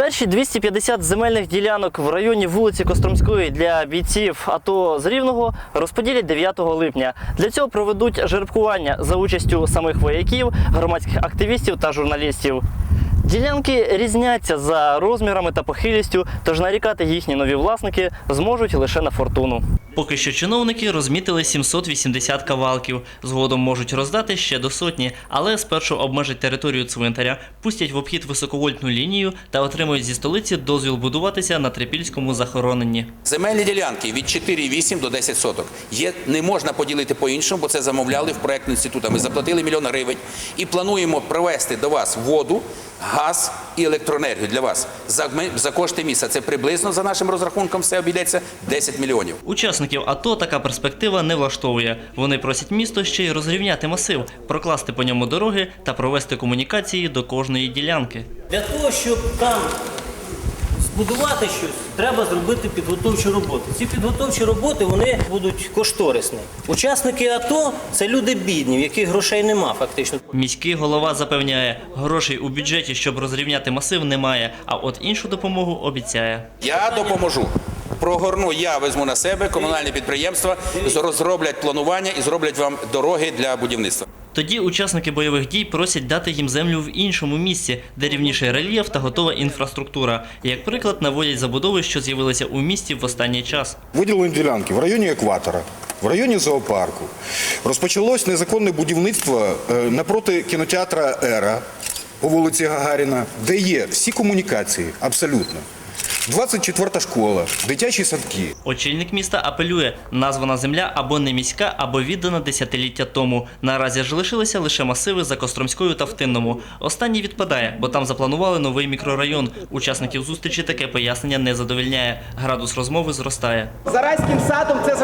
Перші 250 земельних ділянок в районі вулиці Костромської для бійців АТО з Рівного розподілять 9 липня. Для цього проведуть жеребкування за участю самих вояків, громадських активістів та журналістів. Ділянки різняться за розмірами та похилістю, тож нарікати їхні нові власники зможуть лише на фортуну. Поки що чиновники розмітили 780 кавалків. Згодом можуть роздати ще до сотні, але спершу обмежать територію цвинтаря, пустять в обхід високовольтну лінію та отримують зі столиці дозвіл будуватися на трипільському захороненні. Земельні ділянки від 4,8 до 10 соток. Є, не можна поділити по-іншому, бо це замовляли в проєктний інститут. Ми заплатили мільйон гривень і плануємо привезти до вас воду, газ і електроенергію для вас за, ми- за кошти міста. Це приблизно за нашим розрахунком все обійдеться 10 мільйонів. Учасників АТО така перспектива не влаштовує. Вони просять місто ще й розрівняти масив, прокласти по ньому дороги та провести комунікації до кожної ділянки. Для того, щоб там збудувати щось, треба зробити підготовчі роботи. Ці підготовчі роботи вони будуть кошторисні. Учасники АТО це люди бідні, в яких грошей нема фактично. Міський голова запевняє, грошей у бюджеті, щоб розрівняти масив, немає, а от іншу допомогу обіцяє. Я допоможу. Прогорну, я візьму на себе комунальні підприємства, розроблять планування і зроблять вам дороги для будівництва. Тоді учасники бойових дій просять дати їм землю в іншому місці, де рівніший рельєф та готова інфраструктура. Як приклад наводять забудови, що з'явилися у місті в останній час. Виділені ділянки в районі екватора, в районі зоопарку. Розпочалось незаконне будівництво е, напроти кінотеатра Ера по вулиці Гагаріна, де є всі комунікації абсолютно. 24 школа, дитячі садки. Очільник міста апелює: названа земля або не міська, або віддана десятиліття тому. Наразі ж лишилися лише масиви за Костромською та Втинному. Останній відпадає, бо там запланували новий мікрорайон. Учасників зустрічі таке пояснення не задовільняє. Градус розмови зростає. За райським садом це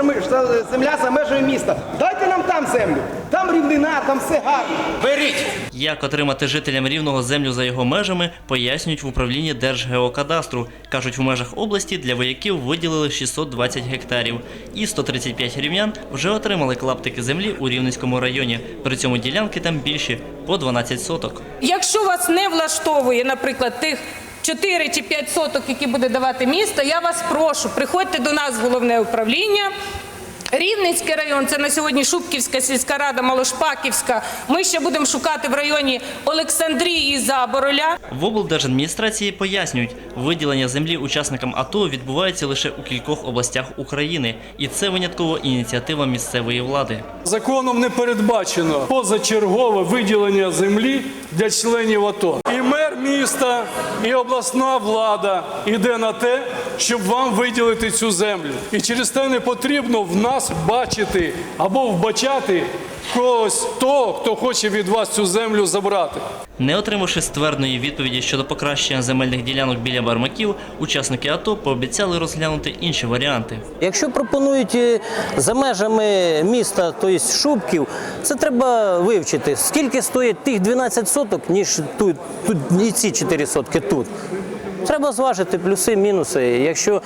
земля за межами міста. Нам там землю. Там рівнина, там все гарно. Беріть! Як отримати жителям рівного землю за його межами, пояснюють в управлінні Держгеокадастру. Кажуть, в межах області для вояків виділили 620 гектарів. І 135 рівнян вже отримали клаптики землі у Рівненському районі. При цьому ділянки там більші по 12 соток. Якщо вас не влаштовує, наприклад, тих 4 чи 5 соток, які буде давати місто, я вас прошу, приходьте до нас в головне управління. Рівненський район це на сьогодні Шубківська сільська рада, Малошпаківська. Ми ще будемо шукати в районі Олександрії і Забороля. В облдержадміністрації пояснюють, виділення землі учасникам АТО відбувається лише у кількох областях України, і це винятково ініціатива місцевої влади. Законом не передбачено позачергове виділення землі для членів АТО. І мер міста, і обласна влада йде на те, щоб вам виділити цю землю. І через те не потрібно в нас бачити або вбачати когось того, хто хоче від вас цю землю забрати. Не отримавши ствердної відповіді щодо покращення земельних ділянок біля бармаків, учасники АТО пообіцяли розглянути інші варіанти. Якщо пропонують е, за межами міста, тобто Шубків, це треба вивчити. Скільки стоїть тих 12 соток, ніж тут, тут і ці 4 сотки тут. Треба зважити плюси, мінуси. Якщо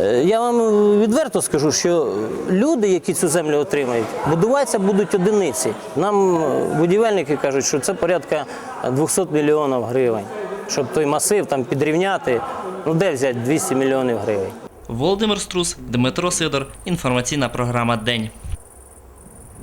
е, я вам відверто скажу, що люди, які цю землю отримають, будуватися будуть одиниці. Нам е, будівельники кажуть, що це порядка 200 мільйонів гривень. Щоб той масив там підрівняти, ну де взяти 200 мільйонів гривень. Володимир Струс, Дмитро Сидор. Інформаційна програма День.